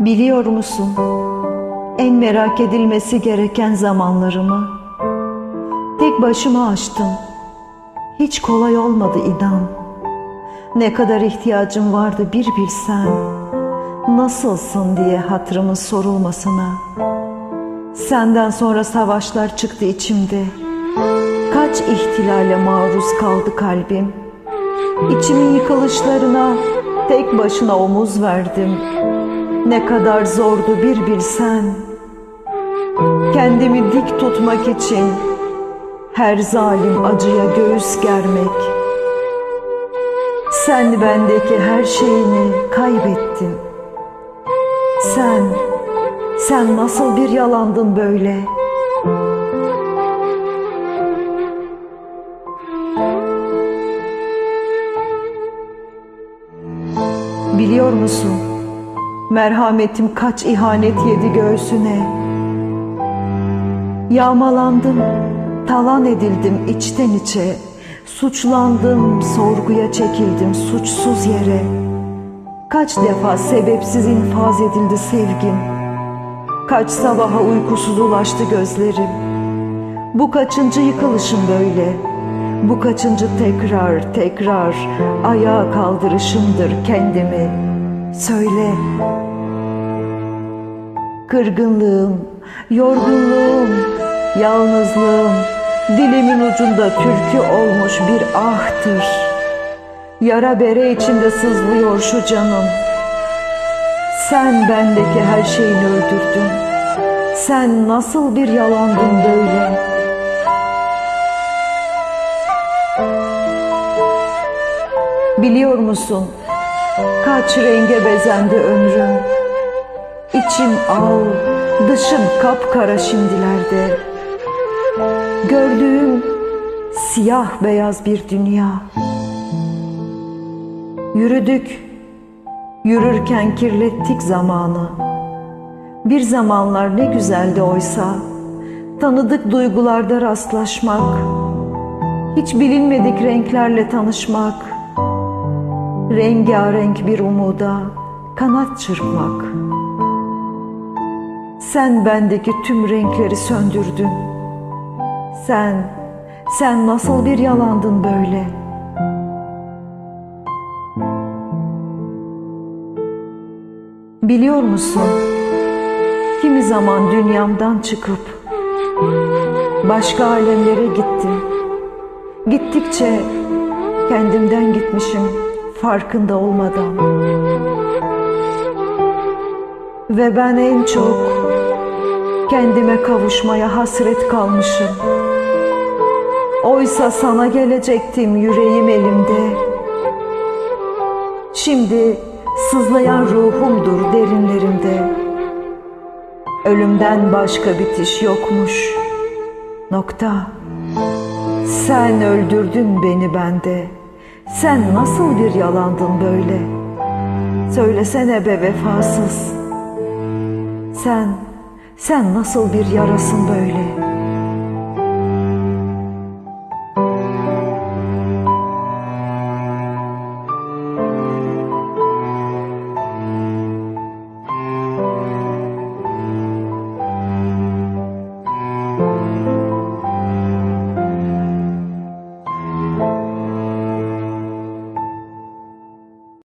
Biliyor musun? En merak edilmesi gereken zamanlarımı tek başıma açtım. Hiç kolay olmadı inan. Ne kadar ihtiyacım vardı bir bilsen. Nasılsın diye hatırımın sorulmasına. Senden sonra savaşlar çıktı içimde. Kaç ihtilale maruz kaldı kalbim. İçimin yıkılışlarına tek başına omuz verdim. Ne kadar zordu bir bilsen. Kendimi dik tutmak için her zalim acıya göğüs germek. Sen bendeki her şeyini kaybettin. Sen, sen nasıl bir yalandın böyle? Biliyor musun? Merhametim kaç ihanet yedi göğsüne. Yağmalandım, talan edildim içten içe. Suçlandım, sorguya çekildim suçsuz yere. Kaç defa sebepsiz infaz edildi sevgim. Kaç sabaha uykusuz ulaştı gözlerim. Bu kaçıncı yıkılışım böyle? Bu kaçıncı tekrar tekrar ayağa kaldırışımdır kendimi? Söyle. Kırgınlığım, yorgunluğum, yalnızlığım dilimin ucunda türkü olmuş bir ahtır. Yara bere içinde sızlıyor şu canım. Sen bendeki her şeyini öldürdün. Sen nasıl bir yalandın böyle? Biliyor musun? Kaç renge bezendi ömrüm. İçim al, dışım kapkara şimdilerde. Gördüğüm siyah beyaz bir dünya. Yürüdük, yürürken kirlettik zamanı. Bir zamanlar ne güzeldi oysa, tanıdık duygularda rastlaşmak, hiç bilinmedik renklerle tanışmak, rengarenk bir umuda kanat çırpmak. Sen bendeki tüm renkleri söndürdün. Sen, sen nasıl bir yalandın böyle? Biliyor musun? Kimi zaman dünyamdan çıkıp başka alemlere gittim. Gittikçe kendimden gitmişim farkında olmadan. Ve ben en çok kendime kavuşmaya hasret kalmışım. Oysa sana gelecektim yüreğim elimde. Şimdi sızlayan ruhumdur derinlerimde. Ölümden başka bitiş yokmuş. Nokta. Sen öldürdün beni bende. Sen nasıl bir yalandın böyle? Söylesene be vefasız. Sen, sen nasıl bir yarasın böyle?''